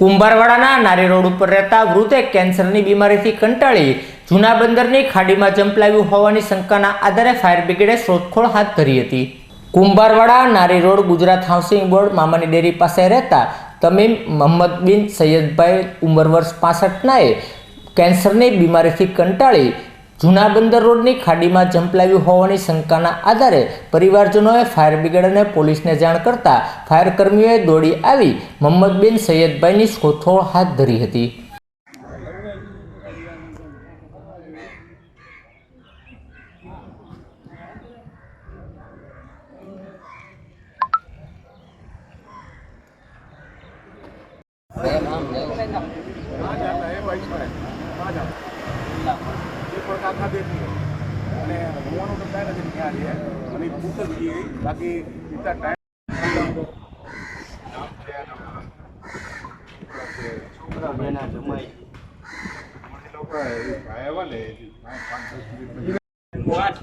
કુંભારવાડાના નારી રોડ ઉપર રહેતા વૃદ્ધે કેન્સરની બીમારીથી કંટાળી જૂના બંદરની ખાડીમાં જંપલાવ્યું હોવાની શંકાના આધારે ફાયર બ્રિગેડે શોધખોળ હાથ ધરી હતી. કુંભારવાડા નારી રોડ ગુજરાત હાઉસિંગ બોર્ડ મામાની ડેરી પાસે રહેતા તમીમ મોહમ્મદ બિન સૈયદભાઈ, ઉંમર વર્ષ પાસઠનાએ કેન્સરની બીમારીથી કંટાળી જૂના બંદર રોડની ખાડીમાં જંપલાવ્યું હોવાની શંકાના આધારે પરિવારજનોએ ફાયર બ્રિગેડ અને પોલીસને જાણ કરતા ફાયરકર્મીઓએ દોડી આવી. મોહમ્મદ બિન સૈયદભાઈની શોધખોળ હાથ ધરી હતી. અને હોવાનું તો કાંઈ નથી ત્યાં છે અને પૂછ જ છીએ. બાકી એટલા ટાઈમ છોકરા બેના જમાઈ. લોકો આવ્યા ને પાંચ દસ મિનિટ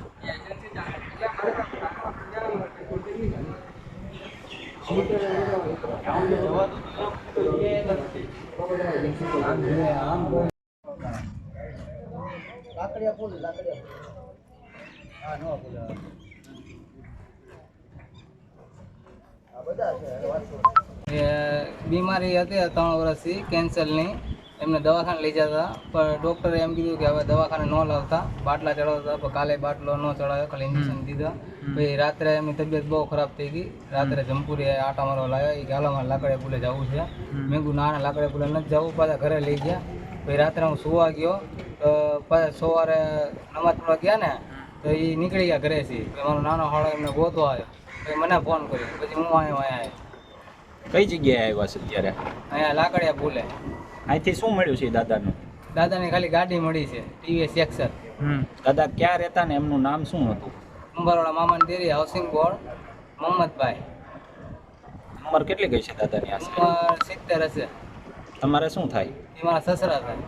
પછી એ બીમારી હતી ત્રણ વર્ષથી કેન્સરની. એમને દવાખાને લઈ જતા પણ ડૉક્ટરે એમ કીધું કે હવે દવાખાને ન લાવતા. બાટલા ચડાવતા પણ કાલે બાટલો ન ચડાવ્યો ખાલી ઇન્જેક્શન દીધા. પછી રાત્રે એમની તબિયત બહુ ખરાબ થઈ ગઈ. રાત્રે જમપુરી આટા મારવા લાવ્યા એ ગાલામાં લાકડે પુલે જવું છે. મેં કીધું ના ના લાકડે પુલે નથી જવું. પાછા ઘરે લઈ ગયા. પછી રાત્રે હું સુવા ગયો. તો સવારે નમાજ પઢવા ગયા ને તો એ નીકળી ગયા ઘરેથી. પછી મારો નાનો હાળો એમને ગોતો આવ્યો. પછી મને ફોન કર્યો. પછી હું આવ્યો અહીંયા કઈ જગ્યાએ આવ્યા છે અત્યારે? અહીંયા લાકડિયા ભૂલે અહીંથી શું મળ્યું છે દાદાનું? દાદાને ખાલી ગાડી મળી છે ટીવીએસ એક્સર દાદા ક્યાં રહેતા ને? એમનું નામ શું હતું? કુંભારવાળા મામાની દેરી હાઉસિંગ બોર્ડ મોહમ્મદભાઈ. ઉંમર કેટલી ગઈ છે દાદાની આશરે ઉંમર સિત્તેર હશે. તમારે શું થાય? એ મારા સસરા થાય.